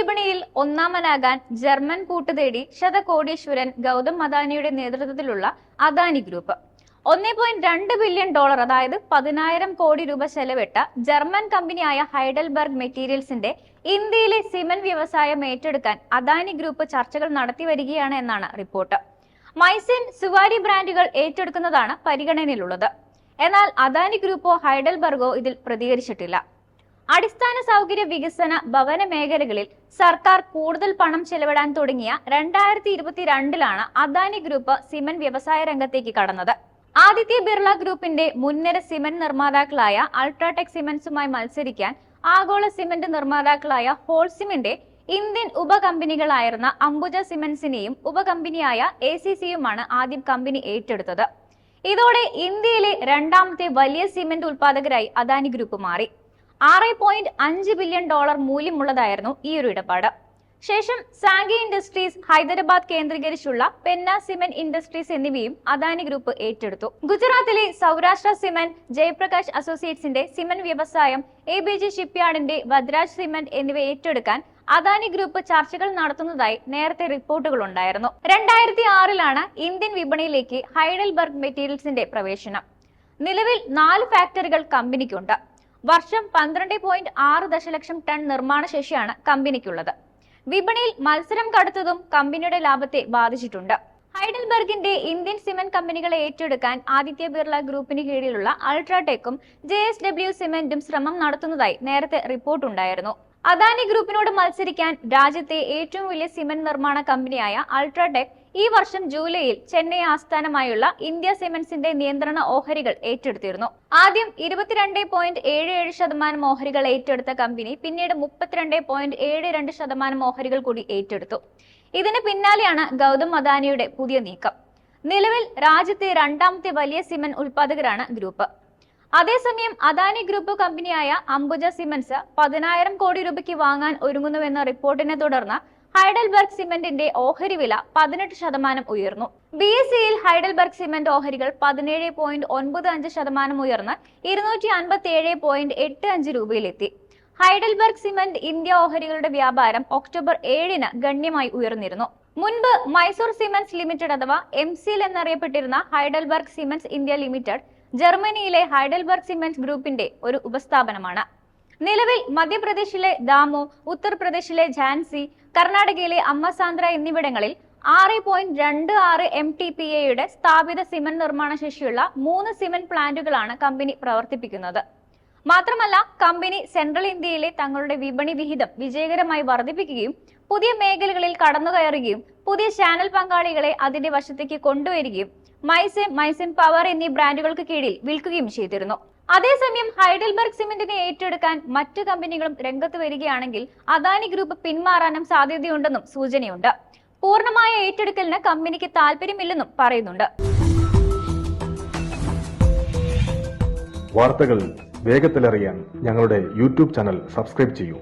വിപണിയിൽ ഒന്നാമനാകാൻ ജർമ്മൻ കൂട്ടുതേടി ശതകോടീശ്വരൻ ഗൗതം അദാനിയുടെ നേതൃത്വത്തിലുള്ള അദാനി ഗ്രൂപ്പ്. ഒന്നേ പോയിന്റ് രണ്ട് ബില്യൺ ഡോളർ അതായത് പതിനായിരം കോടി രൂപ ചെലവിട്ട ജർമ്മൻ കമ്പനിയായ ഹൈഡൽബർഗ് മെറ്റീരിയൽസിന്റെ ഇന്ത്യയിലെ സിമന്റ് വ്യവസായം ഏറ്റെടുക്കാൻ അദാനി ഗ്രൂപ്പ് ചർച്ചകൾ നടത്തി വരികയാണ് എന്നാണ് റിപ്പോർട്ട്. മൈസിൻ സുവാരി ബ്രാൻഡുകൾ ഏറ്റെടുക്കുന്നതാണ് പരിഗണനയിലുള്ളത്. എന്നാൽ അദാനി ഗ്രൂപ്പോ ഹൈഡൽബർഗോ ഇതിൽ പ്രതികരിച്ചിട്ടില്ല. അടിസ്ഥാന സൗകര്യ വികസന ഭവന മേഖലകളിൽ സർക്കാർ കൂടുതൽ പണം ചെലവിടാൻ തുടങ്ങിയ രണ്ടായിരത്തി ഇരുപത്തിരണ്ടിലാണ് അദാനി ഗ്രൂപ്പ് സിമന്റ് വ്യവസായ രംഗത്തേക്ക് കടന്നത്. ആദിത്യ ബിർള ഗ്രൂപ്പിന്റെ മുൻനിര സിമന്റ് നിർമ്മാതാക്കളായ അൾട്രാടെക് സിമന്റ്സുമായി മത്സരിക്കാൻ ആഗോള സിമന്റ് നിർമ്മാതാക്കളായ ഹോൾസിമിന്റെ ഇന്ത്യൻ ഉപകമ്പനികളായിരുന്ന അംബുജ സിമന്റ്സിനെയും ഉപകമ്പനിയായ എ സി സിയുമാണ് ആദ്യം കമ്പനി ഏറ്റെടുത്തത്. ഇതോടെ ഇന്ത്യയിലെ രണ്ടാമത്തെ വലിയ സിമന്റ് ഉൽപാദകരായി അദാനി ഗ്രൂപ്പ് മാറി. ആറ് പോയിന്റ് അഞ്ച് ബില്യൺ ഡോളർ മൂല്യമുള്ളതായിരുന്നു ഈ ഒരു ഇടപാട്. ശേഷം സാങ്കി ഇൻഡസ്ട്രീസ് ഹൈദരാബാദ് കേന്ദ്രീകരിച്ചുള്ള പെന്ന സിമെന്റ് ഇൻഡസ്ട്രീസ് എന്നിവയും അദാനി ഗ്രൂപ്പ് ഏറ്റെടുത്തു. ഗുജറാത്തിലെ സൗരാഷ്ട്ര സിമെന്റ് ജയപ്രകാശ് അസോസിയേറ്റ്സിന്റെ സിമെന്റ് വ്യവസായം എ ബി ജി ഷിപ്പ്യാർഡിന്റെ വദ്രാജ് സിമെന്റ് എന്നിവ ഏറ്റെടുക്കാൻ അദാനി ഗ്രൂപ്പ് ചർച്ചകൾ നടത്തുന്നതായി നേരത്തെ റിപ്പോർട്ടുകൾ ഉണ്ടായിരുന്നു. രണ്ടായിരത്തി ആറിലാണ് ഇന്ത്യൻ വിപണിയിലേക്ക് ഹൈഡൽബർഗ് മെറ്റീരിയൽസിന്റെ പ്രവേശനം. നിലവിൽ നാല് ഫാക്ടറികൾ കമ്പനിക്കുണ്ട്. വർഷം പന്ത്രണ്ട് പോയിന്റ് ആറ് ദശലക്ഷം ടൺ നിർമ്മാണ ശേഷിയാണ് കമ്പനിക്കുള്ളത്. വിപണിയിൽ മത്സരം കടുത്തതും കമ്പനിയുടെ ലാഭത്തെ ബാധിച്ചിട്ടുണ്ട്. ഹൈഡൽബർഗിന്റെ ഇന്ത്യൻ സിമെന്റ് കമ്പനികളെ ഏറ്റെടുക്കാൻ ആദിത്യ ബിർള ഗ്രൂപ്പിന് കീഴിലുള്ള അൾട്രാടെക്കും ജെ എസ് ഡബ്ല്യു സിമെന്റും ശ്രമം നടത്തുന്നതായി നേരത്തെ റിപ്പോർട്ടുണ്ടായിരുന്നു. അദാനി ഗ്രൂപ്പിനോട് മത്സരിക്കാൻ രാജ്യത്തെ ഏറ്റവും വലിയ സിമെന്റ് നിർമ്മാണ കമ്പനിയായ അൾട്രാടെക് ഈ വർഷം ജൂലൈയിൽ ചെന്നൈ ആസ്ഥാനമായുള്ള ഇന്ത്യ സിമെന്റ്സിന്റെ നിയന്ത്രണ ഓഹരികൾ ഏറ്റെടുത്തിരുന്നു. ആദ്യം ഇരുപത്തിരണ്ട് പോയിന്റ് ഏഴ് ഏഴ് ശതമാനം ഓഹരികൾ ഏറ്റെടുത്ത കമ്പനി പിന്നീട് മുപ്പത്തിരണ്ട് പോയിന്റ് ഏഴ് രണ്ട് ശതമാനം ഓഹരികൾ കൂടി ഏറ്റെടുത്തു. ഇതിന് പിന്നാലെയാണ് ഗൗതം അദാനിയുടെ പുതിയ നീക്കം. നിലവിൽ രാജ്യത്തെ രണ്ടാമത്തെ വലിയ സിമെന്റ് ഉൽപാദകരാണ് ഗ്രൂപ്പ്. അതേസമയം അദാനി ഗ്രൂപ്പ് കമ്പനിയായ അംബുജ സിമന്റ്സ് പതിനായിരം കോടി രൂപയ്ക്ക് വാങ്ങാൻ ഒരുങ്ങുന്നുവെന്ന റിപ്പോർട്ടിനെ തുടർന്ന് ഹൈഡൽബർഗ് സിമെന്റിന്റെ ഓഹരി വില പതിനെട്ട് ശതമാനം ഉയർന്നു. ബി എസ് സിയിൽ ഹൈഡൽബർഗ് സിമെന്റ് ഓഹരികൾ പതിനേഴ് പോയിന്റ് ഒൻപത് അഞ്ച് ശതമാനം ഉയർന്ന് ഇരുന്നൂറ്റി അൻപത്തി ഏഴ് പോയിന്റ് എട്ട് അഞ്ച് രൂപയിലെത്തി. ഹൈഡൽബർഗ് സിമെന്റ് ഇന്ത്യ ഓഹരികളുടെ വ്യാപാരം ഒക്ടോബർ ഏഴിന് ഗണ്യമായി ഉയർന്നിരുന്നു. മുൻപ് മൈസൂർ സിമെന്റ്സ് ലിമിറ്റഡ് അഥവാ എം സിൽ എന്നറിയപ്പെട്ടിരുന്ന ഹൈഡൽബർഗ് സിമന്റ്സ് ഇന്ത്യ ലിമിറ്റഡ് ജർമ്മനിയിലെ ഹൈഡൽബർഗ് സിമെന്റ് ഗ്രൂപ്പിന്റെ ഒരു ഉപസ്ഥാപനമാണ്. നിലവിൽ മധ്യപ്രദേശിലെ ദാമോ ഉത്തർപ്രദേശിലെ ഝാൻസി കർണാടകയിലെ അമ്മസാന്ദ്ര എന്നിവിടങ്ങളിൽ ആറ് പോയിന്റ് രണ്ട് ആറ് എം ടി പി എയുടെ സ്ഥാപിത സിമന്റ് നിർമ്മാണ ശേഷിയുള്ള മൂന്ന് സിമന്റ് പ്ലാന്റുകളാണ് കമ്പനി പ്രവർത്തിപ്പിക്കുന്നത്. മാത്രമല്ല കമ്പനി സെൻട്രൽ ഇന്ത്യയിലെ തങ്ങളുടെ വിപണി വിഹിതം വിജയകരമായി വർദ്ധിപ്പിക്കുകയും പുതിയ മേഖലകളിൽ കടന്നുകയറുകയും പുതിയ ചാനൽ പങ്കാളികളെ അതിന്റെ വശത്തേക്ക് കൊണ്ടുവരികയും മൈസെം മൈസെം പവർ എന്നീ ബ്രാൻഡുകൾക്ക് കീഴിൽ വിൽക്കുകയും ചെയ്തിരുന്നു. അതേസമയം ഹൈഡൽബർഗ് സിമെന്റിനെ ഏറ്റെടുക്കാൻ മറ്റു കമ്പനികളും രംഗത്ത് വരികയാണെങ്കിൽ അദാനി ഗ്രൂപ്പ് പിന്മാറാനും സാധ്യതയുണ്ടെന്നും സൂചനയുണ്ട്. പൂർണമായ ഏറ്റെടുക്കലിന് കമ്പനിക്ക് താല്പര്യമില്ലെന്നും പറയുന്നുണ്ട്. വാർത്തകൾ വേഗത്തിലറിയാൻ ഞങ്ങളുടെ യൂട്യൂബ് ചാനൽ സബ്സ്ക്രൈബ് ചെയ്യൂ.